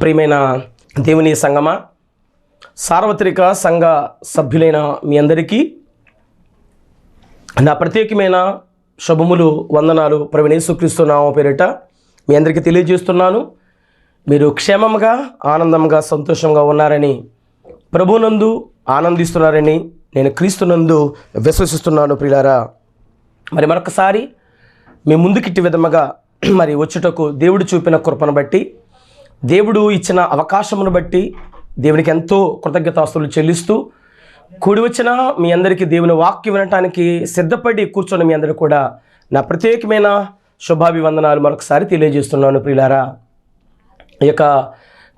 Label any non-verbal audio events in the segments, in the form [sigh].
ప్రియమైన దేవుని సంగమ సార్వత్రిక సంఘ సభ్యులైన మీ అందరికీ నా ప్రత్యేకమైన శుభములు వందనాలు ప్రవీణేశ్వక్రీస్తు నామ పేరిట మీ అందరికీ తెలియజేస్తున్నాను. మీరు క్షేమంగా ఆనందంగా సంతోషంగా ఉన్నారని ప్రభునందు ఆనందిస్తున్నారని నేను క్రీస్తునందు విశ్వసిస్తున్నాను ప్రియులారా. మరి మరొకసారి మీ ముందుకిట్టి విధముగా మరి వచ్చుటకు దేవుడు చూపిన కృపను బట్టి దేవుడు ఇచ్చిన అవకాశమును బట్టి దేవునికి ఎంతో కృతజ్ఞతాస్తులు చెల్లిస్తూ కూడి వచ్చిన మీ అందరికీ దేవుని వాక్యం వినటానికి సిద్ధపడి కూర్చొని మీ అందరూ కూడా నా ప్రత్యేకమైన శుభాభివందనాలు మరొకసారి తెలియజేస్తున్నాను ప్రియులారా. ఈ యొక్క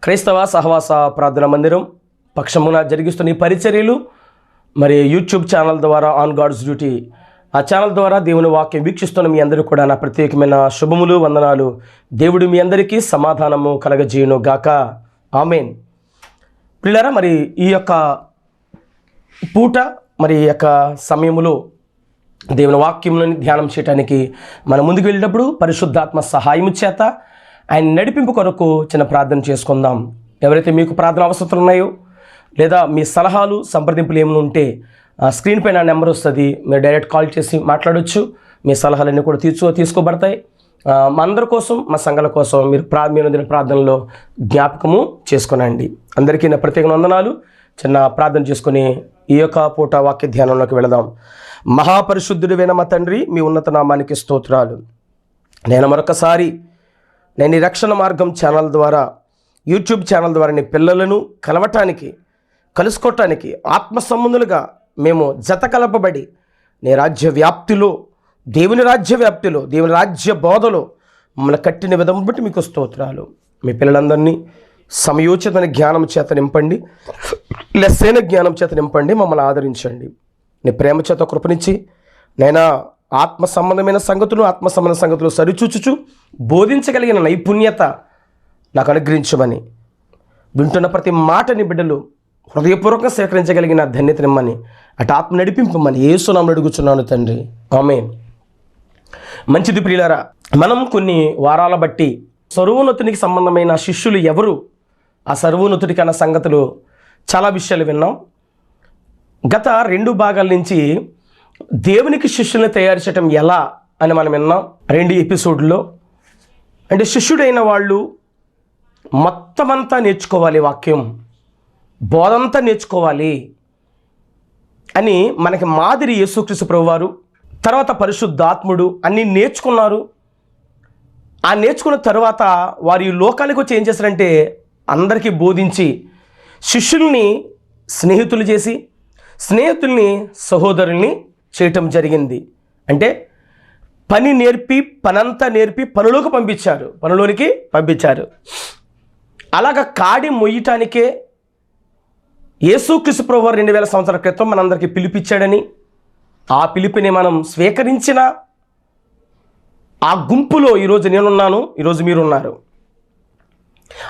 క్రైస్తవ సహవాస ప్రార్థన మందిరం పక్షమున జరిగిస్తున్న ఈ పరిచర్యలు మరి యూట్యూబ్ ఛానల్ ద్వారా ఆన్ గాడ్స్ డ్యూటీ ఆ ఛానల్ ద్వారా దేవుని వాక్యం వీక్షిస్తున్న మీ అందరూ కూడా నా ప్రత్యేకమైన శుభములు వందనాలు. దేవుడు మీ అందరికీ సమాధానము కలగజేయును గాక. ఆమెన్. పిల్లరా మరి ఈ యొక్క పూట మరి ఈ యొక్క సమయములో దేవుని వాక్యంలోని ధ్యానం చేయడానికి మనం ముందుకు వెళ్ళేటప్పుడు పరిశుద్ధాత్మ సహాయం చేత ఆయన నడిపింపు కొరకు చిన్న ప్రార్థన చేసుకుందాం. ఎవరైతే మీకు ప్రార్థన అవసరాలు ఉన్నాయో లేదా మీ సలహాలు సంప్రదింపులు ఏమైనా ఉంటే స్క్రీన్ పైన నెంబర్ వస్తుంది. మీరు డైరెక్ట్ కాల్ చేసి మాట్లాడవచ్చు మీ సలహాలన్నీ కూడా తీర్చు తీసుకోబడతాయి. మా అందరి కోసం మా సంఘాల కోసం మీరు ప్రా మీరు ప్రార్థనలో జ్ఞాపకము చేసుకునండి. అందరికీ నా ప్రత్యేక వందనాలు. చిన్న ప్రార్థన చేసుకుని ఈ యొక్క పూట వాక్య ధ్యానంలోకి వెళదాం. మహాపరిశుద్ధుడివైన మా తండ్రి మీ ఉన్నత నామానికి స్తోత్రాలు. నేను మరొకసారి నేను ఈ రక్షణ మార్గం ఛానల్ ద్వారా యూట్యూబ్ ఛానల్ ద్వారా నీ పిల్లలను కలవటానికి కలుసుకోవటానికి ఆత్మ సంబంధులుగా మేము జత కలపబడి నీ రాజ్య వ్యాప్తిలో దేవుని రాజ్య వ్యాప్తిలో దేవుని రాజ్య బోధలో మమ్మల్ని కట్టిన విధం బట్టి మీకు స్తోత్రాలు. మీ పిల్లలందరినీ సమయోచితని జ్ఞానం చేత నింపండి. లెస్సైన జ్ఞానం చేత నింపండి. మమ్మల్ని ఆదరించండి. నీ ప్రేమ చేత కృపనిచ్చి నైనా ఆత్మ సంబంధమైన సంగతులు ఆత్మ సంబంధ సంగతులు సరిచూచుచు బోధించగలిగిన నైపుణ్యత నాకు అనుగ్రహించమని వింటున్న ప్రతి మాటని బిడ్డలు హృదయపూర్వకంగా సేకరించగలిగిన ధన్యతనిమ్మని అటు ఆత్మ నడిపింపమని ఏసునామం అడుగుచున్నాను తండ్రి. ఆమె మంచిది ప్రియులారా మనం కొన్ని వారాల బట్టి సర్వోన్నతునికి సంబంధమైన శిష్యులు ఎవరు? ఆ సర్వోన్నతుడికి అన్న సంగతులు చాలా విషయాలు విన్నాం. గత రెండు భాగాల నుంచి దేవునికి శిష్యుల్ని తయారు చేయటం ఎలా అని మనం విన్నాం రెండు ఎపిసోడ్లో. అంటే శిష్యుడైన వాళ్ళు మొత్తం అంతా నేర్చుకోవాలి వాక్యం. బోధంతా నేర్చుకోవాలి అని మనకి మాదిరి యేసుక్రీస్తు ప్రభువారు తర్వాత పరిశుద్ధాత్ముడు అన్నీ నేర్చుకున్నారు. ఆ నేర్చుకున్న తర్వాత వారు ఈ లోకానికి వచ్చి ఏం చేశారంటే అందరికీ బోధించి శిష్యుల్ని స్నేహితులు చేసి స్నేహితుల్ని సహోదరుల్ని చేయటం జరిగింది. అంటే పని నేర్పి పనంతా నేర్పి పనులోకి పంపించారు. పనులోనికి పంపించారు. అలాగ కాడి మొయ్యటానికే యేసుక్రీస్తు ప్రభువారు రెండు వేల సంవత్సరాల క్రితం మనందరికీ పిలిపించాడని ఆ పిలుపుని మనం స్వీకరించిన ఆ గుంపులో ఈరోజు నేనున్నాను ఈరోజు మీరున్నారు.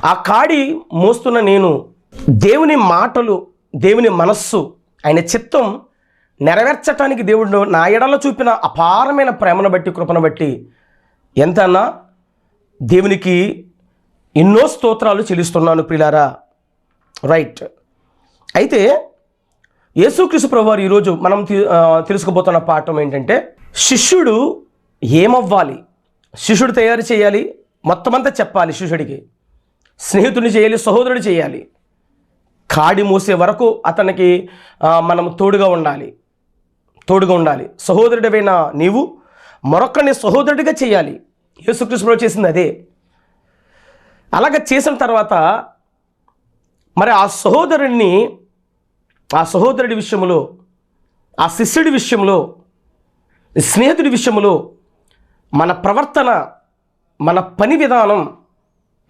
ఆ కాడి మోస్తున్న నేను దేవుని మాటలు దేవుని మనస్సు ఆయన చిత్తం నెరవేర్చటానికి దేవుడు నా ఎడలో చూపిన అపారమైన ప్రేమను బట్టి కృపను బట్టి ఎంతన్నా దేవునికి ఎన్నో స్తోత్రాలు చెల్లిస్తున్నాను ప్రిలారా రైట్. అయితే యేసుక్రీస్తు ప్రభువారు ఈరోజు మనం తెలుసుకోబోతున్న పాఠం ఏంటంటే శిష్యుడు ఏమవ్వాలి? శిష్యుడు తయారు చేయాలి మొత్తం అంతా చెప్పాలి శిష్యుడికి. స్నేహితుడిని చేయాలి సహోదరుడు చేయాలి. కాడి మూసే వరకు అతనికి మనం తోడుగా ఉండాలి. తోడుగా ఉండాలి. సహోదరుడివైన నీవు మరొకరిని సహోదరుడిగా చేయాలి. యేసుకృష్ణుడు చేసింది అదే. అలాగ చేసిన తర్వాత మరి ఆ సహోదరుణ్ణి ఆ సహోదరుడి విషయంలో ఆ శిష్యుడి విషయంలో స్నేహితుడి విషయంలో మన ప్రవర్తన మన పని విధానం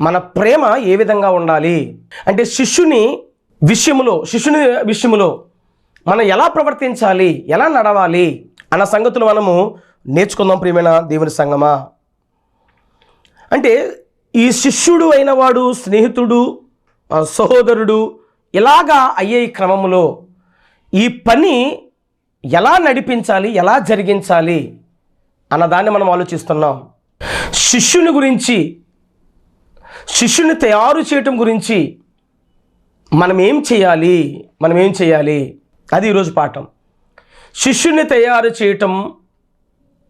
మన ప్రేమ ఏ విధంగా ఉండాలి? అంటే శిష్యుని విషయములో శిష్యుని విషయములో మనం ఎలా ప్రవర్తించాలి? ఎలా నడవాలి? అన్న సంగతులు మనము నేర్చుకుందాం ప్రియమైన దేవుని సంగమా? అంటే ఈ శిష్యుడు అయినవాడు స్నేహితుడు సహోదరుడు ఇలాగా అయ్యే ఈ క్రమంలో ఈ పని ఎలా నడిపించాలి ఎలా జరిగించాలి అన్నదాన్ని మనం ఆలోచిస్తున్నాం. శిష్యుని గురించి శిష్యుని తయారు చేయటం గురించి మనం ఏం చేయాలి మనం ఏం చేయాలి? అది ఈరోజు పాఠం. శిష్యుని తయారు చేయటం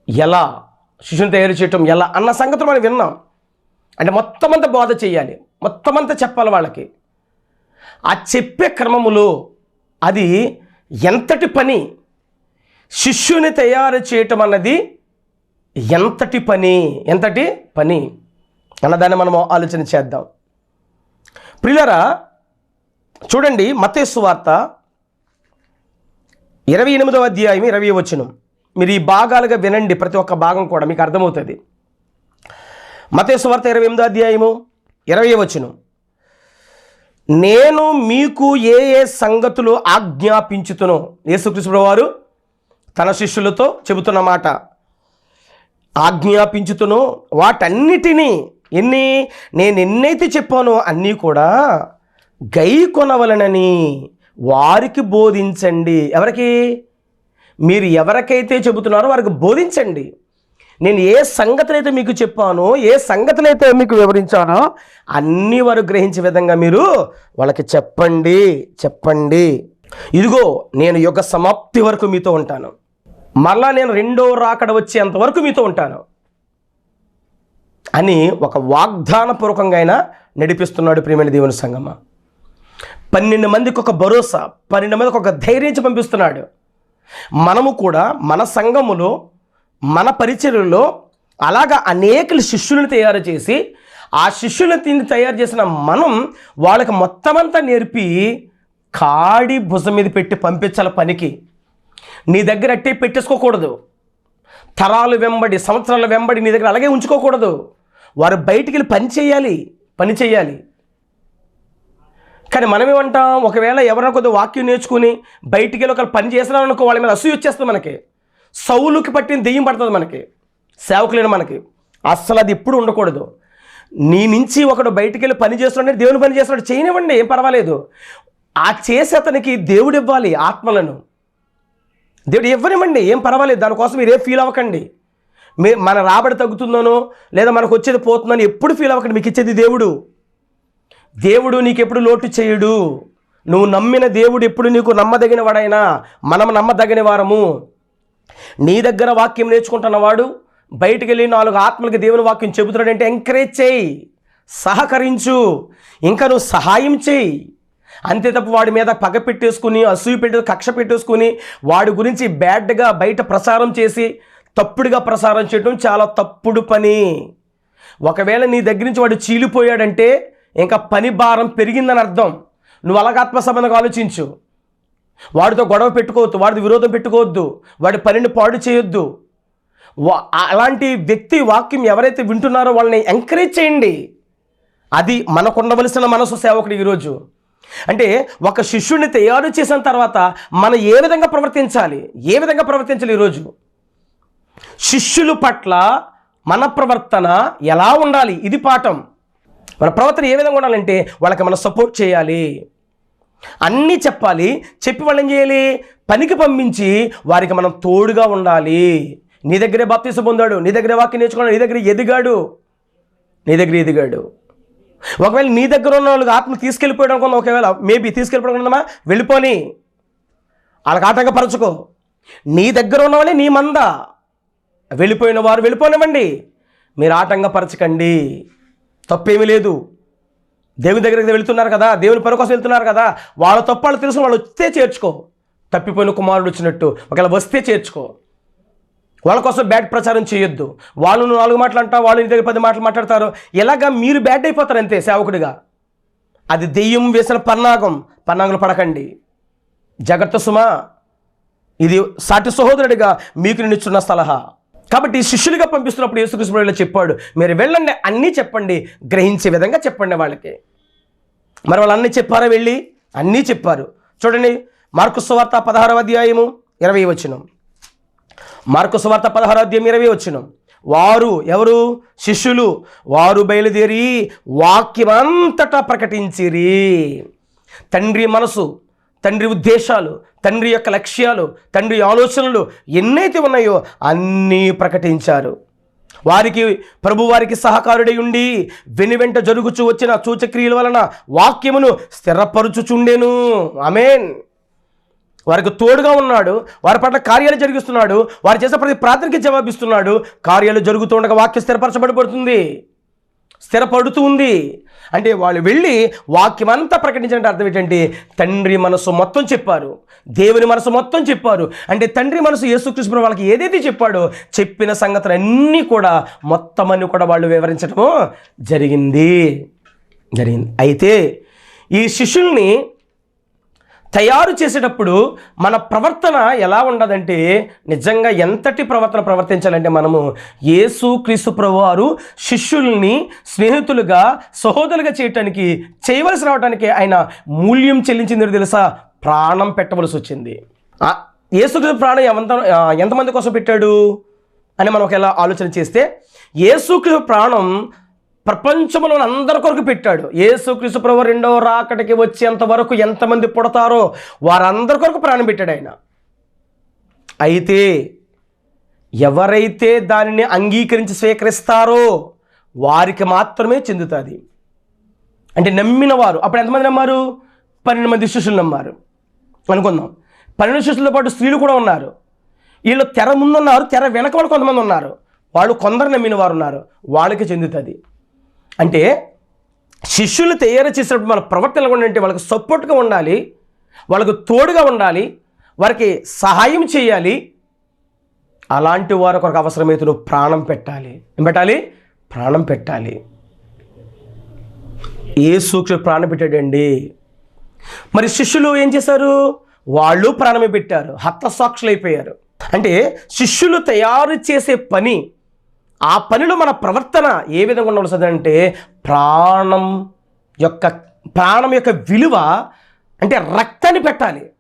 ఎలా? శిష్యుని తయారు చేయటం ఎలా? అన్న సంగతి మనం విన్నాం. అంటే మొత్తం అంతా బోధ చేయాలి. మొత్తం అంతా చెప్పాలి వాళ్ళకి. ఆ చెప్పే క్రమములో అది ఎంతటి పని శిష్యుని తయారు చేయటం అన్నది ఎంతటి పని? ఎంతటి పని? అన్నదాన్ని మనం ఆలోచన చేద్దాం. ప్రిలరా చూడండి మతేసు వార్త ఇరవై ఎనిమిదవ అధ్యాయం ఇరవై వచనం. మీరు ఈ భాగాలుగా వినండి ప్రతి ఒక్క భాగం కూడా మీకు అర్థమవుతుంది. మతేసు వార్త ఇరవై ఎనిమిదో అధ్యాయము ఇరవై వచనం. నేను మీకు ఏ ఏ సంగతులు ఆజ్ఞాపించుతును యేసుకృష్ణుడు వారు తన శిష్యులతో చెబుతున్న మాట. ఆజ్ఞాపించుతునో వాటన్నిటినీ ఎన్ని నేను ఎన్నైతే చెప్పానో అన్నీ కూడా గై కొనవలనని వారికి బోధించండి. ఎవరికి? మీరు ఎవరికైతే చెబుతున్నారో వారికి బోధించండి. నేను ఏ సంగతులైతే మీకు చెప్పానో ఏ సంగతులైతే మీకు వివరించానో అన్నీ వారు గ్రహించే విధంగా మీరు వాళ్ళకి చెప్పండి చెప్పండి. ఇదిగో నేను యుగ సమాప్తి వరకు మీతో ఉంటాను. మరలా నేను రెండో రాకడ వచ్చేంత వరకు మీతో ఉంటాను. అని ఒక వాగ్దానపూర్వకంగా ఆయన నడిపిస్తున్నాడు ప్రియమైన దేవుని సంగమ. పన్నెండు మందికి ఒక భరోసా పన్నెండు మందికి ఒక ధైర్యించి పంపిస్తున్నాడు. మనము కూడా మన సంఘములో మన పరిచర్యలో అలాగా అనేకలు శిష్యులను తయారు చేసి ఆ శిష్యులను తయారు చేసిన మనం వాళ్ళకి మొత్తం అంతా నేర్పి కాడి భుజం మీద పెట్టి పంపించాలి పనికి. నీ దగ్గర అట్టే పెట్టేసుకోకూడదు. తరాలు వెంబడి సంవత్సరాల వెంబడి నీ దగ్గర అలాగే ఉంచుకోకూడదు. వారు బయటికి వెళ్ళి పని చేయాలి పని చేయాలి. కానీ మనం ఏమంటాం ఒకవేళ ఎవరైనా కొద్దిగా వాక్యం నేర్చుకుని బయటికి వెళ్ళి ఒకళ్ళు పని చేసినా వాళ్ళ మీద అసూయ వచ్చేస్తుంది మనకి. సౌలుకి పట్టిన దెయ్యం పడుతుంది మనకి. సేవకులేని మనకి. అస్సలు అది ఎప్పుడు ఉండకూడదు. నీ నుంచి ఒకడు బయటికి వెళ్ళి పని చేస్తున్నాడు దేవుని పని చేస్తున్నాడు చేయనివ్వండి ఏం పర్వాలేదు. ఆ చేసే అతనికి దేవుడు ఇవ్వాలి ఆత్మలను. దేవుడు ఇవ్వనివ్వండి ఏం పర్వాలేదు దానికోసం మీరు ఫీల్ అవ్వకండి. మీ మన రాబడి తగ్గుతుందనో లేదా మనకు వచ్చేది పోతుందని ఎప్పుడు ఫీల్ అవ్వకండి మీకు ఇచ్చేది దేవుడు. దేవుడు నీకు ఎప్పుడు లోటు చేయడు. నువ్వు నమ్మిన దేవుడు ఎప్పుడు నీకు నమ్మదగిన వాడైనా మనం నమ్మదగిన వారము. నీ దగ్గర వాక్యం నేర్చుకుంటున్నవాడు బయటికి వెళ్ళి నాలుగు ఆత్మలకి దేవుని వాక్యం చెబుతున్నాడంటే ఎంకరేజ్ చేయి సహకరించు ఇంకా నువ్వు సహాయం చేయి. అంతే తప్ప వాడి మీద పగ పెట్టేసుకుని అసూయ పెట్టే కక్ష పెట్టేసుకుని వాడి గురించి బ్యాడ్గా బయట ప్రసారం చేసి తప్పుడుగా ప్రసారం చేయడం చాలా తప్పుడు పని. ఒకవేళ నీ దగ్గర నుంచి వాడు చీలిపోయాడంటే ఇంకా పని భారం పెరిగిందని అర్థం. నువ్వు అలాగ ఆత్మ సంబంధంగా ఆలోచించు. వాడితో గొడవ పెట్టుకోవద్దు వాడితో విరోధం పెట్టుకోవద్దు వాడి పనిని పాడు చేయొద్దు. అలాంటి వ్యక్తి వాక్యం ఎవరైతే వింటున్నారో వాళ్ళని ఎంకరేజ్ చేయండి. అది మనకు ఉండవలసిన మనసు సేవకుడు ఈరోజు. అంటే ఒక శిష్యుడిని తయారు చేసిన తర్వాత మనం ఏ విధంగా ప్రవర్తించాలి? ఏ విధంగా ప్రవర్తించాలి ఈరోజు? శిష్యుల పట్ల మన ప్రవర్తన ఎలా ఉండాలి? ఇది పాఠం. మన ప్రవర్తన ఏ విధంగా ఉండాలంటే వాళ్ళకి మనం సపోర్ట్ చేయాలి. అన్నీ చెప్పాలి. చెప్పి వాళ్ళు ఏం చేయాలి? పనికి పంపించి వారికి మనం తోడుగా ఉండాలి. నీ దగ్గరే బాప్తీసం పొందాడు నీ దగ్గరే వాక్యం నేర్చుకున్నాడు నీ దగ్గర ఎదిగాడు. నీ దగ్గర ఎదిగాడు. ఒకవేళ నీ దగ్గర ఉన్న వాళ్ళకి ఆత్మ తీసుకెళ్ళిపోయడం అనుకున్నా ఒకవేళ మేబీ తీసుకెళ్ళిపోవడం వెళ్ళిపోని. వాళ్ళకి ఆటంకపరచుకో నీ దగ్గర ఉన్న వాళ్ళే నీ మంద. వెళ్ళిపోయిన వారు వెళ్ళిపోనివ్వండి. మీరు ఆటంకపరచకండి తప్పేమీ లేదు. దేవుని దగ్గరికి వెళ్తున్నారు కదా దేవుని పని కోసం వెళ్తున్నారు కదా వాళ్ళ తప్పాలు వాళ్ళు తెలుసు వాళ్ళు వస్తే చేర్చుకో. తప్పిపోయిన కుమారుడు వచ్చినట్టు ఒకవేళ వస్తే చేర్చుకో. వాళ్ళ కోసం బ్యాడ్ ప్రచారం చేయొద్దు. వాళ్ళు నువ్వు నాలుగు మాటలు అంటావు వాళ్ళు ఇంటి దగ్గర పది మాటలు మాట్లాడతారు. ఎలాగా మీరు బ్యాడ్ అయిపోతారు అంతే సేవకుడిగా. అది దెయ్యం వేసిన పన్నాగం. పన్నాగులు పడకండి. జాగ్రత్త సుమా. ఇది సాటి సహోదరుడిగా మీకు నేను సలహా. కాబట్టి శిష్యులుగా పంపిస్తున్నప్పుడు యేసుకృష్ణుడు చెప్పాడు. మీరు వెళ్ళండి అన్నీ చెప్పండి గ్రహించే విధంగా చెప్పండి వాళ్ళకి. మరి వాళ్ళు అన్నీ చెప్పారా వెళ్ళి? అన్నీ చెప్పారు. చూడండి మార్కు సువార్త పదహారవ అధ్యాయము ఇరవై వచ్చినం మార్కు సువార్త పదహారవ అధ్యాయం ఇరవై వచ్చినం వారు ఎవరు? శిష్యులు. వారు బయలుదేరి వాక్యమంతటా ప్రకటించిరి. తండ్రి మనసు తండ్రి ఉద్దేశాలు తండ్రి యొక్క లక్ష్యాలు తండ్రి ఆలోచనలు ఎన్నైతే ఉన్నాయో అన్నీ ప్రకటించారు. వారికి ప్రభువారికి సహకారుడై ఉండి వెను వెంట జరుగుచూ వచ్చిన సూచక్రియల వలన వాక్యమును స్థిరపరుచుచుండెను. ఆమెన్. వారికి తోడుగా ఉన్నాడు వారి పట్ల కార్యాలు జరిగిస్తున్నాడు వారు చేసే ప్రతి ప్రార్థనకి జవాబిస్తున్నాడు కార్యాలు జరుగుతుండగా వాక్యం స్థిరపరచబడిపడుతుంది స్థిరపడుతూ ఉంది అంటే వాళ్ళు వెళ్ళి వాక్యం అంతా ప్రకటించినట్టు అర్థం ఏంటంటే తండ్రి మనసు మొత్తం చెప్పారు. దేవుని మనసు మొత్తం చెప్పారు. అంటే తండ్రి మనసు యేసుకృష్ణ వాళ్ళకి ఏదైతే చెప్పాడో చెప్పిన సంగతులు అన్నీ కూడా మొత్తం అన్ని కూడా వాళ్ళు వివరించడము జరిగింది. జరిగింది. అయితే ఈ శిష్యుల్ని తయారు చేసేటప్పుడు మన ప్రవర్తన ఎలా ఉండదంటే నిజంగా ఎంతటి ప్రవర్తన ప్రవర్తించాలంటే మనము యేసు క్రీస్తు ప్రభువారు శిష్యుల్ని స్నేహితులుగా సహోదరులుగా చేయటానికి చేయవలసి రావడానికి ఆయన మూల్యం చెల్లించింది తెలుసా? ప్రాణం పెట్టవలసి వచ్చింది. ఆ, యేసుక్రీస్తు ప్రాణం ఎంత ఎంతమంది కోసం పెట్టాడు? అని మనం ఒకవేళ ఆలోచన చేస్తే యేసుక్రీస్తు ప్రాణం ప్రపంచంలో అందరి కొరకు పెట్టాడు. యేసుక్రీస్తు ప్రభు రెండవ రాకటికి వచ్చేంత వరకు ఎంతమంది పుడతారో వారందరి కొరకు ప్రాణం పెట్టాడు ఆయన. అయితే ఎవరైతే దానిని అంగీకరించి స్వీకరిస్తారో వారికి మాత్రమే చెందుతుంది. అంటే నమ్మిన వారు అప్పుడు ఎంతమంది నమ్మారు? పన్నెండు మంది శిష్యులు నమ్మారు. అనుకుందాం. పన్నెండు శిష్యులతో పాటు స్త్రీలు కూడా ఉన్నారు. వీళ్ళు తెర ముందున్నారు తెర వెనక వాళ్ళు కొంతమంది ఉన్నారు. వాళ్ళు కొందరు నమ్మిన వారు ఉన్నారు. వాళ్ళకి చెందుతుంది. అంటే శిష్యులు తయారు చేసినప్పుడు మన ప్రవర్తన ఎలా ఉండాలంటే వాళ్ళకి సపోర్ట్గా ఉండాలి వాళ్ళకు తోడుగా ఉండాలి వారికి సహాయం చేయాలి. అలాంటి వారు కొరకు అవసరమైతే నువ్వు ప్రాణం పెట్టాలి. ఏం పెట్టాలి? ప్రాణం పెట్టాలి. ఏ సూక్ష్మ ప్రాణం పెట్టాడండి. మరి శిష్యులు ఏం చేశారు? వాళ్ళు ప్రాణమే పెట్టారు. హతసాక్షులు అయిపోయారు అంటే శిష్యులు తయారు చేసే పని ఆ పనిలో మన ప్రవర్తన ఏ విధంగా ఉండవలసింది అంటే ప్రాణం యొక్క ప్రాణం యొక్క విలువ అంటే రక్తాన్ని పెట్టాలి.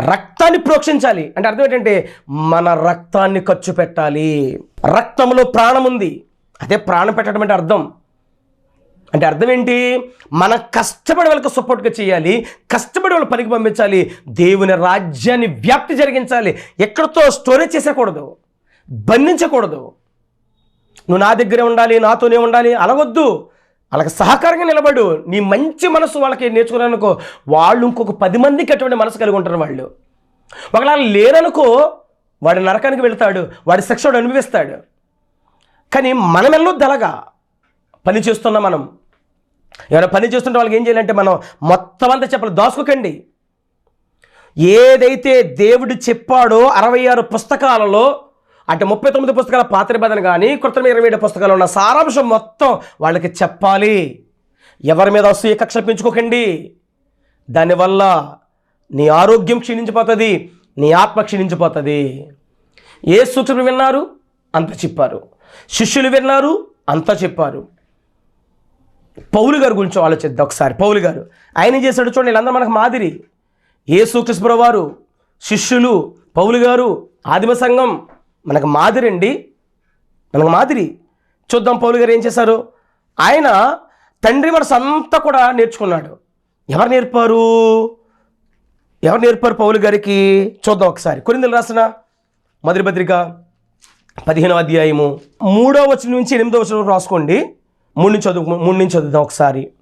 రక్తాన్ని ప్రోక్షించాలి. అంటే అర్థం ఏంటంటే మన రక్తాన్ని ఖర్చు పెట్టాలి. రక్తంలో ప్రాణం ఉంది. అదే ప్రాణం పెట్టడం అంటే అర్థం. అంటే అర్థం ఏంటి? మనం కష్టపడి వాళ్ళకి సపోర్ట్గా చేయాలి. కష్టపడి వాళ్ళ పనికి పంపించాలి. దేవుని రాజ్యాన్ని వ్యాప్తి జరిగించాలి. ఎక్కడితో స్టోరేజ్ చేసేకూడదు. బంధించకూడదు. నువ్వు నా దగ్గరే ఉండాలి నాతోనే ఉండాలి అలవద్దు. వాళ్ళకి సహకారంగా నిలబడు. నీ మంచి మనసు వాళ్ళకి నేర్చుకున్నానుకో వాళ్ళు ఇంకొక పది మందికి అటువంటి మనసు కలిగి ఉంటారు వాళ్ళు. ఒకవేళ లేరనుకో వాడి నరకానికి వెళ్తాడు వాడి శిక్ష వాడు అనుభవిస్తాడు. కానీ మనం వెళ్ళొద్దు అలాగా పని చేస్తున్నాం మనం. ఎవరైనా పని చేస్తుంటే వాళ్ళకి ఏం చేయాలంటే మనం మొత్తం అంతా చెప్పాలి దాసుకోకండి ఏదైతే దేవుడు చెప్పాడో అరవై ఆరు పుస్తకాలలో అంటే ముప్పై తొమ్మిది పుస్తకాల పాత నిబంధన కానీ కృతం ఇరవై ఏడు పుస్తకాలు ఉన్న సారాంశం మొత్తం వాళ్ళకి చెప్పాలి. ఎవరి మీద అసూయ కక్ష పెంచుకోకండి దానివల్ల నీ ఆరోగ్యం క్షీణించిపోతుంది నీ ఆత్మ క్షీణించిపోతుంది. ఏ సూచనలు విన్నారు అంత చెప్పారు. శిష్యులు విన్నారు అంతా చెప్పారు. పౌలు గారి గురించి ఆలోచిద్దాం ఒకసారి. పౌలు గారు ఆయన చేశాడు చూడండి వీళ్ళందరూ మనకు మాదిరి. ఏ సూకృష్ణ వారు శిష్యులు పౌలు గారు ఆదిమ సంఘం మనకు మాదిరి అండి. మనకు మాదిరి. చూద్దాం పౌలు గారు ఏం చేశారు? ఆయన తండ్రి మనసు అంతా కూడా నేర్చుకున్నాడు. ఎవరు నేర్పారు? ఎవరు నేర్పారు పౌలు గారికి? చూద్దాం ఒకసారి. కొరిందలు రాసిన మొదటి పత్రిక పదిహేనవ అధ్యాయము మూడో వచ్చిన నుంచి ఎనిమిదో వచ్చిన వరకు రాసుకోండి. మూడు నుంచి చదువు మూడు నుంచి చదువుదాం ఒకసారి.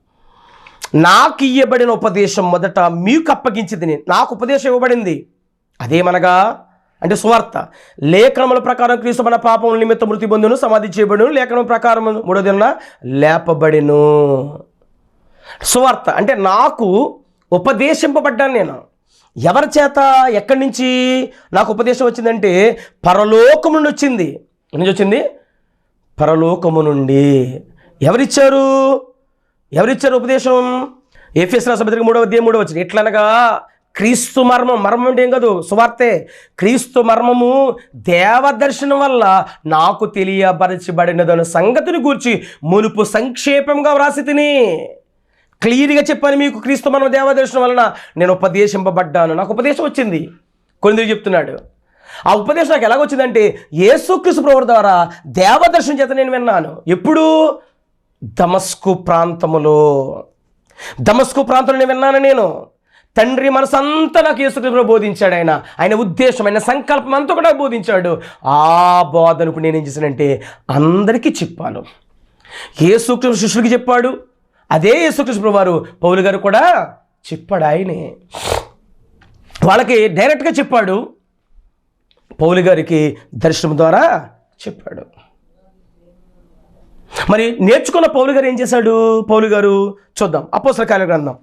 నాకు ఇయ్యబడిన ఉపదేశం మొదట మీకు అప్పగించింది నాకు ఉపదేశం ఇవ్వబడింది. అదేమనగా అంటే సువార్త. లేఖనముల ప్రకారం క్రీస్తు మన పాపం నిమిత్త మృతి పొందును సమాధి చేయబడును. లేఖనం ప్రకారం మూడో దిన లేపబడిను. సువార్త. అంటే నాకు ఉపదేశింపబడ్డాను నేను. ఎవరి చేత? ఎక్కడి నుంచి? నాకు ఉపదేశం వచ్చిందంటే పరలోకము నుండి వచ్చింది. నుంచి వచ్చింది? పరలోకము నుండి. ఎవరిచ్చారు? ఎవరిచ్చారు ఉపదేశం? ఏఫీఎస్ రాష్ట్రపతికి మూడవ అధ్యాయం మూడవ వచ్చింది ఎట్లనగా క్రీస్తు మర్మం మర్మం అంటే ఏం కాదు సువార్తే. క్రీస్తు మర్మము దేవదర్శనం వల్ల నాకు తెలియపరచబడినదన్న సంగతిని గూర్చి మునుపు సంక్షేపంగా వ్రాసి తిని. క్లియర్గా చెప్పాను మీకు క్రీస్తు మర్మ దేవదర్శనం వలన నేను ఉపదేశింపబడ్డాను. నాకు ఉపదేశం వచ్చింది. కొన్ని చెప్తున్నాడు. ఆ ఉపదేశం నాకు ఎలాగొచ్చిందంటే యేసుక్రీస్తు ప్రభు ద్వారా దేవదర్శనం చేత నేను విన్నాను. ఎప్పుడు? దమస్కు ప్రాంతములో. దమస్కు ప్రాంతంలో నేను విన్నాను నేను. తండ్రి మనసంతా నాకు యేసుక్రీస్తు బోధించాడు ఆయన. ఆయన ఉద్దేశం ఆయన సంకల్పం అంతా కూడా బోధించాడు. ఆ బోధన ఇప్పుడు నేనేం చేశానంటే అందరికీ చెప్పాను. యేసుకృష్ణ శిష్యులకి చెప్పాడు. అదే యేసుకృష్ణ వారు పౌలు గారు కూడా చెప్పాడు ఆయనే. వాళ్ళకి డైరెక్ట్గా చెప్పాడు. పౌలు గారికి దర్శనం ద్వారా చెప్పాడు. మరి నేర్చుకున్న పౌలు గారు ఏం చేశాడు? పౌలు గారు చూద్దాం. అపోసల కార్య గ్రంథం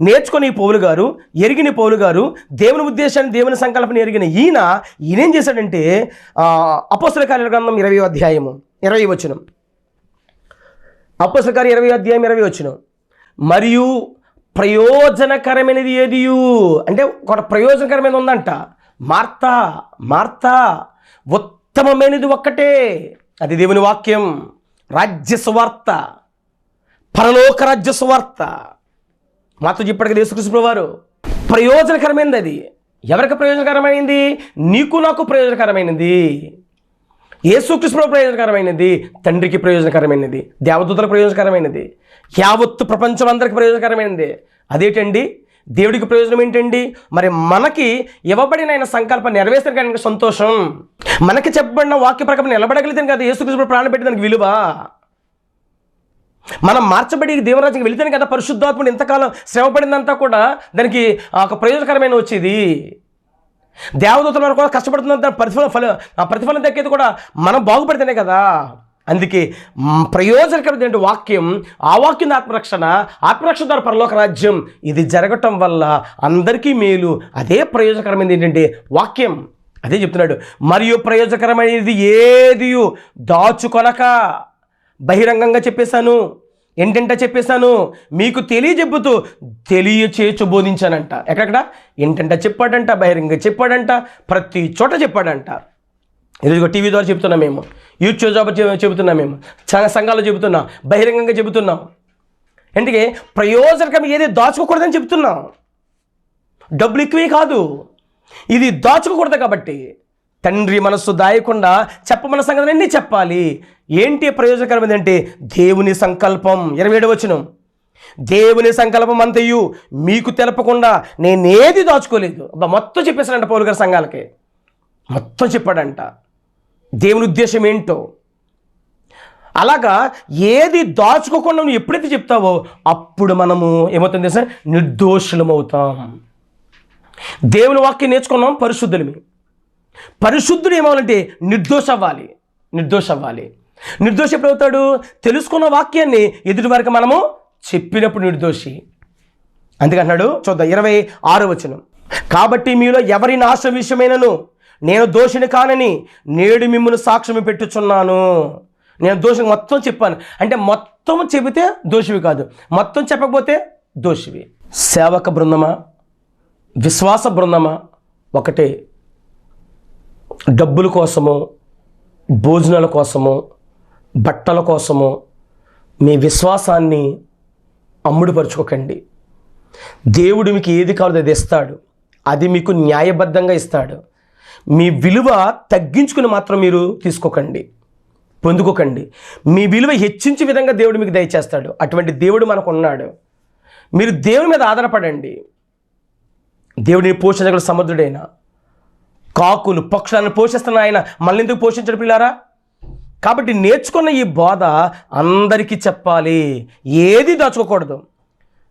నేర్చుకుని పౌలు గారు ఎరిగిన పౌలు గారు దేవుని ఉద్దేశాన్ని దేవుని సంకల్పన ఎరిగిన ఈయన ఈయనేం చేశాడంటే అపోసల కార్య గ్రంథం ఇరవై అధ్యాయము ఇరవై వచనం. అపోసల కార్య ఇరవై అధ్యాయం ఇరవై వచనం. మరియు ప్రయోజనకరమైనది ఏదియు? అంటే ఒక ప్రయోజనకరమైనది ఉందంట. మార్త మార్త ఉత్తమమైనది ఒక్కటే. అది దేవుని వాక్యం. రాజ్య సువార్త పరలోక రాజ్య సువార్త మాతో చెప్పాడు కదా యేసుకృష్ణ వారు ప్రయోజనకరమైనది అది ఎవరికి ప్రయోజనకరమైనది నీకు నాకు ప్రయోజనకరమైనది. యేసుకృష్ణ ప్రయోజనకరమైనది. తండ్రికి ప్రయోజనకరమైనది. దేవదూతలకు ప్రయోజనకరమైనది. యావత్తు ప్రపంచం అందరికి ప్రయోజనకరమైనది. అదేంటండి? దేవుడికి ప్రయోజనం ఏంటండి? మరి మనకి ఇవ్వబడిన ఆయన సంకల్పం నెరవేర్చిన సంతోషం. మనకి చెప్పబడిన వాక్య ప్రకారం నిలబడగలిగితే కదా యేసుకృష్ణ ప్రాణం పెట్టి దానికి విలువ. మనం మార్చబడి దేవరాజుకి వెళితేనే కదా పరిశుద్ధాత్ముడు ఇంతకాలం శ్రమపడిందంతా కూడా దానికి ఒక ప్రయోజనకరమైన వచ్చేది. దేవదూతల వరకు కూడా కష్టపడుతున్నంత ప్రతిఫలం ఫల ఆ ప్రతిఫలం దక్కేది కూడా మనం బాగుపడితేనే కదా. అందుకే ప్రయోజనకరమైన వాక్యం? ఆ వాక్యం ఆత్మరక్షణ ఆత్మరక్షణ ద్వారా పరలోక రాజ్యం ఇది జరగటం వల్ల అందరికీ మేలు. అదే ప్రయోజనకరమైనది ఏంటంటే వాక్యం. అదే చెప్తున్నాడు మరియు ప్రయోజనకరమైనది ఏది దాచుకొనక బహిరంగంగా చెప్పేశాను ఏంటంటే చెప్పేశాను మీకు తెలియజెప్పుతూ తెలియచేచు బోధించానంట. ఎక్కడెక్కడ? ఏంటంట చెప్పాడంట బహిరంగ చెప్పాడంట ప్రతి చోట చెప్పాడంట. ఈరోజు టీవీ ద్వారా చెబుతున్నాం మేము యూట్యూబ్ ద్వారా చెబుతున్నాం మేము చాలా సంఘాలు చెబుతున్నాం బహిరంగంగా చెబుతున్నాం. ఎందుకే ప్రయోజనకరం ఏది దాచుకోకూడదని చెబుతున్నాం. డబ్బులు ఎక్కువే కాదు. ఇది దాచుకోకూడదు కాబట్టి తండ్రి మనస్సు దాయకుండా చెప్పమన్న సంగతి చెప్పాలి. ఏంటి ప్రయోజనకరమైనది అంటే దేవుని సంకల్పం. ఇరవై ఏడు వచనం. దేవుని సంకల్పం అంతయు మీకు తెలపకుండా నేనేది దాచుకోలేదు. అబ్బా మొత్తం చెప్పేశాడంట పౌరు గారి సంఘాలకి. మొత్తం చెప్పాడంట. దేవుని ఉద్దేశం ఏంటో? అలాగా ఏది దాచుకోకుండా నువ్వు ఎప్పుడైతే చెప్తావో అప్పుడు మనము ఏమవుతుంది సార్ నిర్దోషులమవుతాం. దేవుని వాక్యం నేర్చుకున్నాం పరిశుద్ధులమే. పరిశుద్ధుడు ఏమవ్వాలంటే నిర్దోష అవ్వాలి నిర్దోష అవ్వాలి నిర్దోషి ఎప్పుడు అవుతాడు తెలుసుకున్న వాక్యాన్ని ఎదుటి మనము చెప్పినప్పుడు నిర్దోషి. అందుకంటున్నాడు చూద్దాం ఇరవై ఆరు వచనం. కాబట్టి మీలో ఎవరి నాశ విషయమైనను నేను దోషిని కానని నేడు మిమ్మల్ని సాక్ష్యం పెట్టుచున్నాను. నేను దోషం మొత్తం చెప్పాను. అంటే మొత్తం చెబితే దోషివి కాదు. మొత్తం చెప్పకపోతే దోషివి. సేవక బృందమా? విశ్వాస బృందమా? ఒకటే డబ్బుల కోసము భోజనాల కోసము బట్టల కోసము మీ విశ్వాసాన్ని అమ్ముడుపరుచుకోకండి. దేవుడు మీకు ఏది కావాలో అది ఇస్తాడు. అది మీకు న్యాయబద్ధంగా ఇస్తాడు. మీ విలువ తగ్గించుకుని మాత్రం మీరు తీసుకోకండి. పొందుకోకండి. మీ విలువ హెచ్చించే విధంగా దేవుడు మీకు దయచేస్తాడు. అటువంటి దేవుడు మనకు ఉన్నాడు మీరు దేవుని మీద ఆధారపడండి. దేవుడిని పోషించగల సమర్థుడైనా కాకులు పక్షులను పోషిస్తున్న ఆయన. మళ్ళీ ఎందుకు పోషించడు పిల్లారా? కాబట్టి నేర్చుకున్న ఈ బోధ అందరికీ చెప్పాలి. ఏది దాచుకోకూడదు.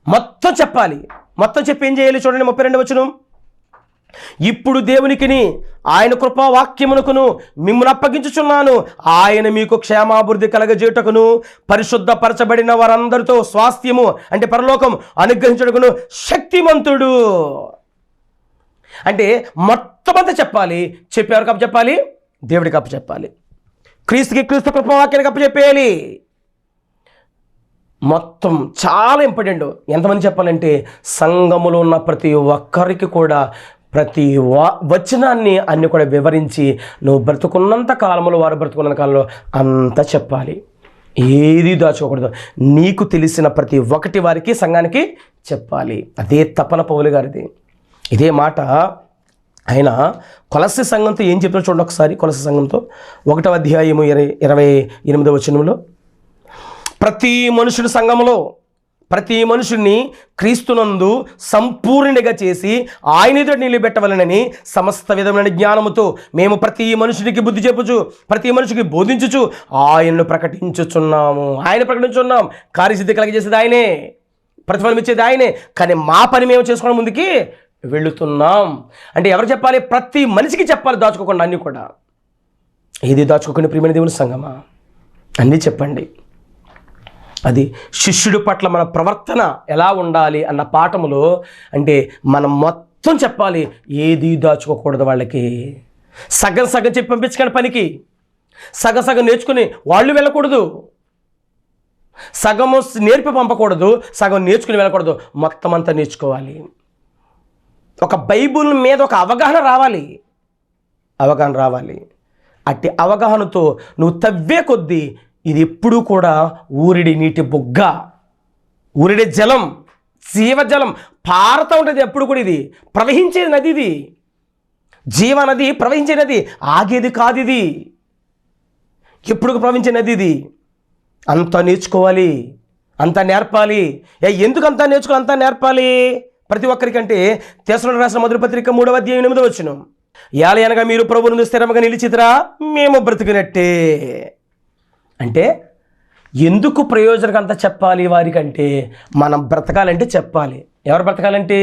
మొత్తం చెప్పాలి. మొత్తం చెప్పి ఏం చేయాలి చూడండి ముప్పై రెండు వచ్చును ఇప్పుడు దేవునికిని ఆయన కృపా వాక్యమునకును మిమ్మల్ని అప్పగించుచున్నాను. ఆయన మీకు క్షేమాభివృద్ధి కలగజేయుటకును పరిశుద్ధపరచబడిన వారందరితో స్వాస్థ్యము అంటే పరలోకం అనుగ్రహించుటకును శక్తిమంతుడు. అంటే మొత్తం అంతా చెప్పాలి చెప్పేవారు కప్ప చెప్పాలి దేవుడికి అప్పు చెప్పాలి. క్రీస్తుకి క్రీస్తు కృపవాక్యానికి అప్పు చెప్పేయాలి. మొత్తం చాలా ఇంపార్టెంట్. ఎంతమంది చెప్పాలంటే సంఘములో ఉన్న ప్రతి ఒక్కరికి కూడా ప్రతి వా వచనాన్ని అన్ని కూడా వివరించి నువ్వు బ్రతుకున్నంత కాలంలో వారు బ్రతుకున్న కాలంలో అంతా చెప్పాలి. ఏది దాచుకోకూడదు నీకు తెలిసిన ప్రతి ఒక్కటి వారికి సంఘానికి చెప్పాలి. అదే తపన పౌలు గారిది. ఇదే మాట ఆయన కొలసి సంఘంతో ఏం చెప్పిన చూడండి ఒకసారి కొలసి సంఘంతో. ఒకటవ అధ్యాయము ఇరవై ఇరవై ఎనిమిదవ వచనంలో. ప్రతి మనుషుడు సంఘములో ప్రతి మనుషుని క్రీస్తునందు సంపూర్ణిగా చేసి ఆయన నిలబెట్టవలనని సమస్త విధమైన జ్ఞానముతో మేము ప్రతి మనుషునికి బుద్ధి చెప్పుచు ప్రతి మనిషికి బోధించుచు ఆయనను ప్రకటించుచున్నాము. ఆయన ప్రకటించున్నాం కార్యసిద్ధి కలిగజేసేది ఆయనే. ప్రతిఫలం ఇచ్చేది ఆయనే. కానీ మా పని మేము చేసుకోవడం ముందుకి వెళుతున్నాం. అంటే ఎవరు చెప్పాలి? ప్రతి మనిషికి చెప్పాలి దాచుకోకుండా అన్నీ కూడా. ఏది దాచుకోకుండా ప్రియమైన దేవుని సంగమా? అన్నీ చెప్పండి. అది శిష్యుడి పట్ల మన ప్రవర్తన ఎలా ఉండాలి అన్న పాఠములో అంటే మనం మొత్తం చెప్పాలి ఏది దాచుకోకూడదు వాళ్ళకి. సగం సగం చెప్పి పంపించకండి పనికి. సగం సగం నేర్చుకుని వాళ్ళు వెళ్ళకూడదు. సగము నేర్పి పంపకూడదు సగం నేర్చుకుని వెళ్ళకూడదు. మొత్తం అంతా నేర్చుకోవాలి. ఒక బైబుల్ మీద ఒక అవగాహన రావాలి. అవగాహన రావాలి. అట్టి అవగాహనతో నువ్వు తవ్వే కొద్దీ ఇది ఎప్పుడూ కూడా ఊరిడి నీటి బొగ్గ ఊరిడి జలం జీవజలం పారుతూ ఉంటుంది ఎప్పుడు కూడా ఇది. ప్రవహించే నది ఇది. జీవనది ప్రవహించే నది ఆగేది కాదు ఇది. ఎప్పుడు ప్రవహించే నది ఇది. అంతా నేర్చుకోవాలి. అంతా నేర్పాలి. ఎందుకు అంతా నేర్చుకోవాలి? అంతా నేర్పాలి. ప్రతి ఒక్కరికంటే తెసలు రాసిన మధురపత్రిక మూడవ అధ్యాయం ఎనిమిది వచ్చిన యాలి మీరు ప్రభువును స్థిరంగా నిలిచితరా మేము బ్రతికినట్టే. అంటే ఎందుకు ప్రయోజనం అంతా చెప్పాలి వారికంటే? మనం బ్రతకాలంటే చెప్పాలి. ఎవరు బ్రతకాలంటే?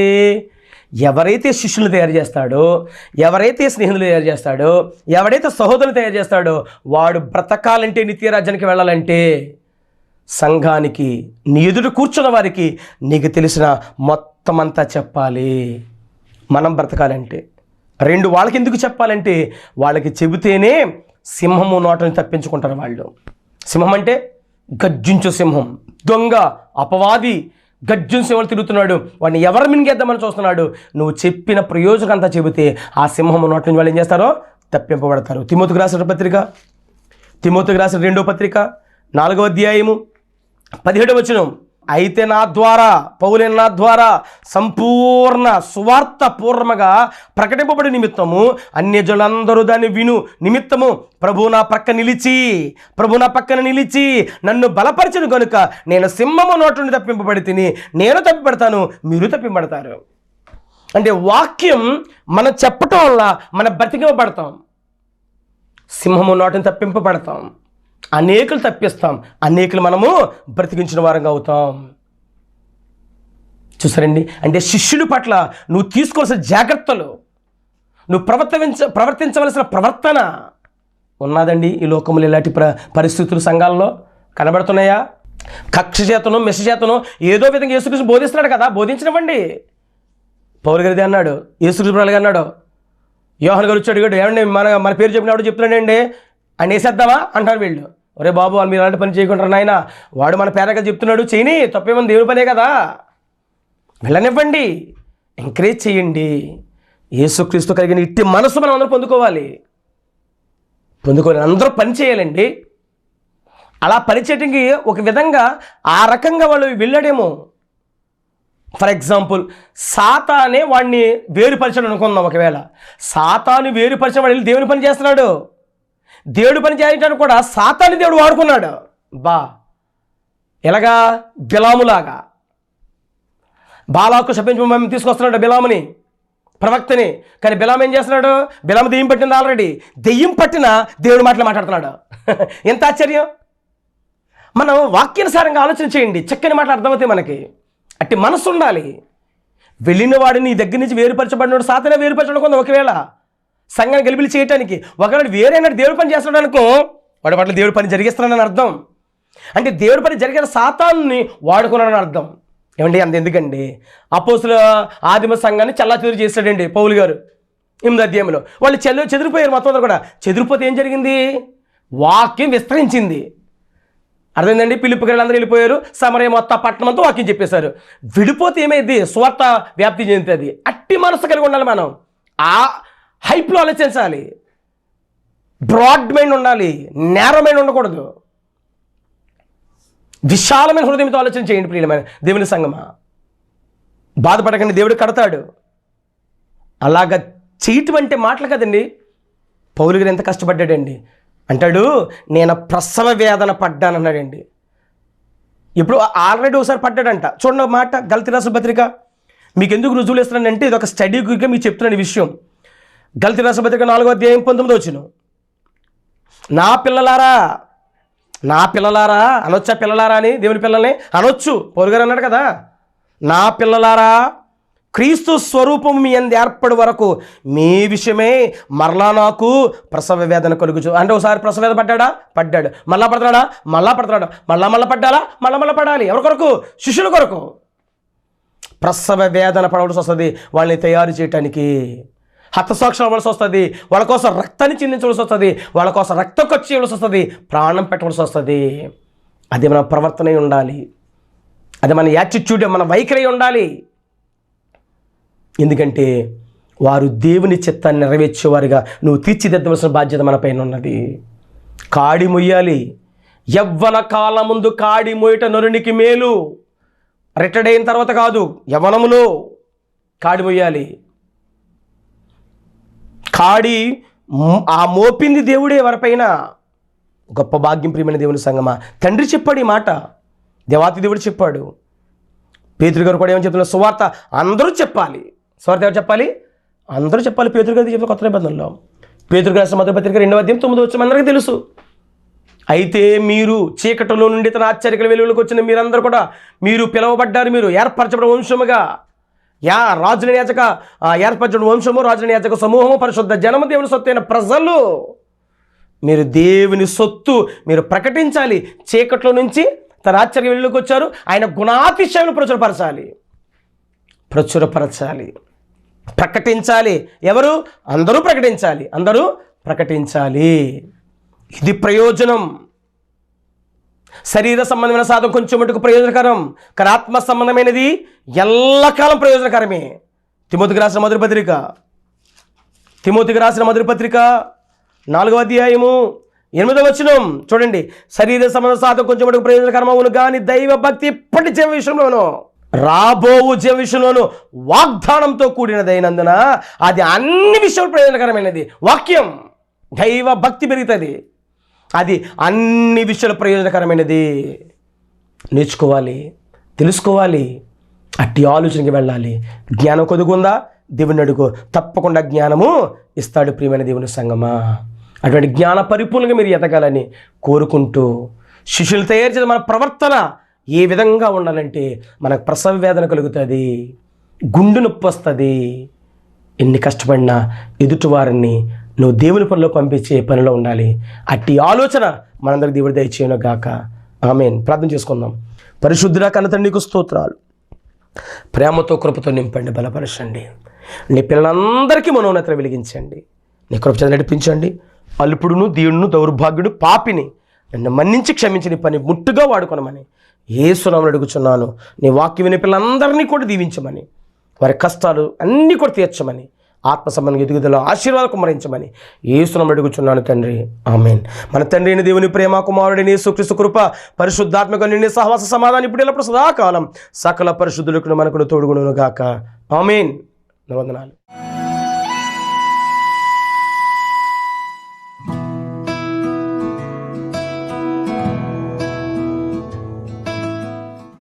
ఎవరైతే శిష్యులు తయారు చేస్తాడో ఎవరైతే స్నేహితులు తయారు చేస్తాడో ఎవడైతే సహోదరులు తయారు చేస్తాడో వాడు బ్రతకాలంటే నిత్యరాజ్యానికి వెళ్ళాలంటే సంఘానికి నీ ఎదుట కూర్చున్న వారికి నీకు తెలిసిన మొత్తం అంతా చెప్పాలి. మనం బ్రతకాలంటే. రెండు వాళ్ళకి ఎందుకు చెప్పాలంటే? వాళ్ళకి చెబితేనే సింహము నోటని తప్పించుకుంటారు వాళ్ళు. సింహం అంటే గర్జించు సింహం. దొంగ అపవాది గర్జున్ సింహం తిరుగుతున్నాడు? వాడిని ఎవరు మింగేద్దామని చూస్తున్నాడు? నువ్వు చెప్పిన ప్రయోజకం అంతా చెబితే ఆ సింహము నోటి నుంచి వాళ్ళు ఏం చేస్తారో? తప్పింపబడతారు. తిమోతికి రాసిన పత్రిక? తిమోతికి రాసిన రెండో పత్రిక? నాలుగో అధ్యాయము? పదిహేడవ వచనం? అయితే నా ద్వారా పౌలైన నా ద్వారా సంపూర్ణ సువార్త పూర్ణముగా ప్రకటింపబడి నిమిత్తము అన్యజనులందరూ దాన్ని విను. నిమిత్తము ప్రభు నా పక్క నిలిచి ప్రభు నా పక్కన నిలిచి నన్ను బలపరచను కనుక నేను సింహము నోటు నుండి తప్పింపబడి తిని నేను తప్పిపడతాను మీరు తప్పింపడతారు. అంటే వాక్యం మనం చెప్పటం వల్ల మన బ్రతికింపబడతాం. సింహము నోటిని తప్పింపబడతాం. అనేకులు తప్పిస్తాం. అనేకులు మనము బ్రతికించిన వారంగా అవుతాం. చూసారండి? అంటే శిష్యుల పట్ల నువ్వు తీసుకోవాల్సిన జాగ్రత్తలు నువ్వు ప్రవర్తించ ప్రవర్తించవలసిన ప్రవర్తన ఉన్నదండి ఈ లోకంలో ఇలాంటి ప్ర పరిస్థితులు సంఘాల్లో కనబడుతున్నాయా? కక్ష చేతను మెష చేతను ఏదో విధంగా యేసుకృష్ణ బోధిస్తున్నాడు కదా బోధించినవ్వండి. పౌరు గారిది అన్నాడు యేసుకృష్ణ గారు అన్నాడు. యోహన్ గారు వచ్చాడు అడిగాడు ఏమండి మన మన పేరు చెప్పినప్పుడు చెప్తున్నాడండి? అని వేసేద్దామా అంటారు వీళ్ళు. ఒరే బాబు వాళ్ళు మీరు అలాంటి పని చేయకుండా నాయన. వాడు మన పేరగా చెప్తున్నాడు చేయని తప్పేమని దేవుని పనే కదా. వెళ్ళనివ్వండి ఎంకరేజ్ చేయండి. యేసుక్రీస్తు కలిగిన ఇట్టి మనసు మనం అందరూ పొందుకోవాలి. పొందుకోవాలి అందరూ పని చేయాలండి. అలా పని చేయడానికి ఒక విధంగా ఆ రకంగా వాళ్ళు వెళ్ళాడేమో. ఫర్ ఎగ్జాంపుల్ సాతానే వాడిని వేరుపరచడం అనుకుందాం ఒకవేళ. సాతాను వేరుపరచడం వాడు వెళ్ళి దేవుని పని చేస్తున్నాడు. దేవుడు పని చేయడానికి కూడా సాతాని దేవుడు వాడుకున్నాడు. బా ఎలాగా? బిలాములాగా. బాలాకు శపించి శపించమని తీసుకొస్తున్నాడు బిలాముని ప్రవక్తని. కానీ బిలాం ఏం చేస్తున్నాడు? బిలాము దెయ్యం పట్టింది ఆల్రెడీ. దెయ్యం పట్టిన దేవుడి మాటలు మాట్లాడుతున్నాడు. [laughs] ఎంత ఆశ్చర్యం! మనం వాక్యానుసారంగా ఆలోచన చేయండి. చక్కని మాటలు అర్థమవుతాయి మనకి. అట్టి మనసు ఉండాలి. వెళ్ళిన వాడిని నీ దగ్గర నుంచి వేరుపరచబడినాడు సాతనే వేరుపరచడం కొంత ఒకవేళ. సంఘాన్ని గెలిపిలి చేయటానికి. ఒకవేళ వేరైనా దేవుడి పని చేస్తాడు అనుకో వాడి పట్ల దేవుడి పని జరిగిస్తున్నాడని అర్థం. అంటే దేవుడి పని జరిగిన సాతాన్ని వాడుకున్నాడని అర్థం. ఏమండి? అంత ఎందుకండి? అపోసుల ఆదిమ సంఘాన్ని చల్లా చెదురు చేశాడండి పౌలు గారు. ఎనిమిది అధ్యాయంలో. వాళ్ళు చెల్లు చెదిరిపోయారు మొత్తం అందరూ కూడా. చెదిరిపోతే ఏం జరిగింది? వాక్యం విస్తరించింది. అర్థమైందండి? పిలుపు అందరూ వెళ్ళిపోయారు. సమరయ మొత్తం పట్టణం అంతా వాక్యం చెప్పేశారు. విడిపోతే ఏమైంది? స్వార్థ వ్యాప్తి చెందుతుంది. అట్టి మనసు కలిగి ఉండాలి మనం. ఆ హైప్లో ఆలోచించాలి. బ్రాడ్ మైండ్ ఉండాలి. నేరో మైండ్ ఉండకూడదు. విశాలమైన హృదయంతో ఆలోచన చేయండి ప్రియమైన దేవుని సంగమా. బాధపడకండి దేవుడు కడతాడు. అలాగ చేయటం అంటే మాటలు కదండి. పౌలు గారు ఎంత కష్టపడ్డాడండి. అంటాడు నేను ప్రసవ వేదన పడ్డానన్నాడండి. ఇప్పుడు ఆల్రెడీ ఒకసారి పడ్డాడంట. చూడండి మాట గల్తీ రాసిన పత్రిక. మీకు ఎందుకు రుజువులు ఇస్తున్నానంటే ఇది ఒక స్టడీ గురిగా మీకు చెప్తున్నాను విషయం. గల్తి రాసిన నాలుగో అధ్యాయం పంతొమ్మిది వచ్చిన నా పిల్లలారా నా పిల్లలారా అనొచ్చా పిల్లలారా అని దేవుని పిల్లల్ని? అనొచ్చు. పొరుగారు అన్నాడు కదా నా పిల్లలారా క్రీస్తు స్వరూపం మీ అందు ఏర్పడి వరకు మీ విషయమే మరలా నాకు ప్రసవ వేదన కలుగుచు. అంటే ఒకసారి ప్రసవ వేద పడ్డాడా? పడ్డాడు. మళ్ళా పడతాడా మళ్ళా పడతాడా మళ్ళా మళ్ళా పడ్డాలా? మళ్ళా మళ్ళా పడాలి. ఎవరి కొరకు? శిష్యుల కొరకు. ప్రసవ వేదన పడవలసి వస్తుంది. వాళ్ళని తయారు చేయటానికి హతసాక్షులు అవ్వాల్సి వస్తుంది. వాళ్ళ కోసం రక్తాన్ని చిందించవలసి వస్తుంది. వాళ్ళ కోసం రక్తం ఖర్చు చేయవలసి వస్తుంది. ప్రాణం పెట్టవలసి వస్తుంది. అది మన ప్రవర్తన అయి ఉండాలి. అది మన యాటిట్యూడ్ మన వైఖరి అయి ఉండాలి. ఎందుకంటే వారు దేవుని చిత్తాన్ని నెరవేర్చేవారుగా. నువ్వు తీర్చిదిద్దవలసిన బాధ్యత మన పైన ఉన్నది. కాడి మొయ్యాలి. యవ్వన కాలం ముందు కాడి మొయ్యట నరునికి మేలు. రిటైర్డ్ అయిన తర్వాత కాదు యవనములో కాడి మొయ్యాలి. కాడి ఆ మోపింది దేవుడే ఎవరిపైన? గొప్ప భాగ్యం ప్రియమైన దేవుని సంగమా. తండ్రి చెప్పాడు ఈ మాట. దేవాతి దేవుడు చెప్పాడు. పేతురు గారు కూడా ఏమని చెప్తున్నారు సువార్త అందరూ చెప్పాలి. సువార్త ఎవరు చెప్పాలి? అందరూ చెప్పాలి. పేతురు గారు చెప్పిన కొత్త నిబంధనలో. పేతురు గారి సముద్ర పత్రిక రెండవ అధ్యాయం తొమ్మిది వచ్చి అందరికీ తెలుసు. అయితే మీరు చీకటిలో నుండి తన ఆశ్చర్యకల వెలుగులోకి వచ్చిన మీరందరూ కూడా మీరు పిలువబడ్డారు. మీరు ఏర్పరచబడిన వంశముగా యా రాజుల యాచక ఆ వంశము రాజుల యాచక సమూహము పరిశుద్ధ జనము దేవుని సొత్తైన ప్రజలు. మీరు దేవుని సొత్తు మీరు ప్రకటించాలి. చీకట్లో నుంచి తన ఆశ్చర్య వెళ్ళికి వచ్చారు ఆయన గుణాతిశయాలను ప్రచురపరచాలి. ప్రచురపరచాలి. ప్రకటించాలి. ఎవరు? అందరూ ప్రకటించాలి. అందరూ ప్రకటించాలి. ఇది ప్రయోజనం. శరీర సంబంధమైన సాధన కొంచెం మటుకు ప్రయోజనకరం కానీ ఆత్మ సంబంధమైనది ఎల్లకాలం ప్రయోజనకరమే. తిమోతికి రాసిన మొదటి పత్రిక. తిమోతికి రాసిన మొదటి పత్రిక నాలుగవ అధ్యాయము ఎనిమిదవ వచనం. చూడండి శరీర సంబంధ సాధం కొంచెం మటుకు ప్రయోజనకరమవును కానీ దైవ భక్తి ఇప్పటి జీవ విషయంలోనూ రాబోవు జీవ విషయంలోనూ వాగ్దానంతో కూడినదైనందున అది అన్ని విషయాలు ప్రయోజనకరమైనది. వాక్యం దైవ భక్తి పెరుగుతుంది. అది అన్ని విషయాలు ప్రయోజనకరమైనది. నేర్చుకోవాలి తెలుసుకోవాలి అట్టి ఆలోచనకి వెళ్ళాలి. జ్ఞానం కొదుగుందా? దేవుని అడుగు. తప్పకుండా జ్ఞానము ఇస్తాడు ప్రియమైన దేవుని సంగమా. అటువంటి జ్ఞాన పరిపూర్ణంగా మీరు ఎదగాలని కోరుకుంటూ శిష్యులు తయారు చేసిన మన ప్రవర్తన ఏ విధంగా ఉండాలంటే మనకు ప్రసవ వేదన కలుగుతుంది గుండు నొప్పి వస్తుంది. ఎన్ని కష్టపడినా ఎదుటివారిని నువ్వు దేవుని పనిలో పంపించే పనిలో ఉండాలి. అట్టి ఆలోచన మనందరికి దేవుడి దయచేయను గాక. ఆమెన్. ప్రార్థన చేసుకుందాం. పరిశుద్ధుడా కన్న నీకు స్తోత్రాలు. ప్రేమతో కృపతో నింపండి బలపరచండి. నీ పిల్లలందరికీ మనోన్నత వెలిగించండి. నీ కృప చేత నడిపించండి. అల్పుడును దీవుడును దౌర్భాగ్యుడు పాపిని నన్ను మన్నించి క్షమించిన పని ముట్టుగా వాడుకోనమని ఏ సునామని అడుగుచున్నాను. నీ వాక్యం విని పిల్లలందరినీ కూడా దీవించమని వారి కష్టాలు అన్నీ కూడా తీర్చమని ఆత్మ సంబంధం ఎదుగుదల ఆశీర్వాద కుమరించమని ఏసునామని అడుగుచున్నాను తండ్రి. ఆమెన్. మన తండ్రిని దేవుని ప్రేమ కుమారుడిని సుక్రీస్తు కృప పరిశుద్ధాత్మక నిండి సహవాస సమాధానం ఇప్పుడు ఎల్లప్పుడు సదాకాలం. సకల పరిశుద్ధులకు మనకు తోడుగును గాక ఆమెన్. వందనాలు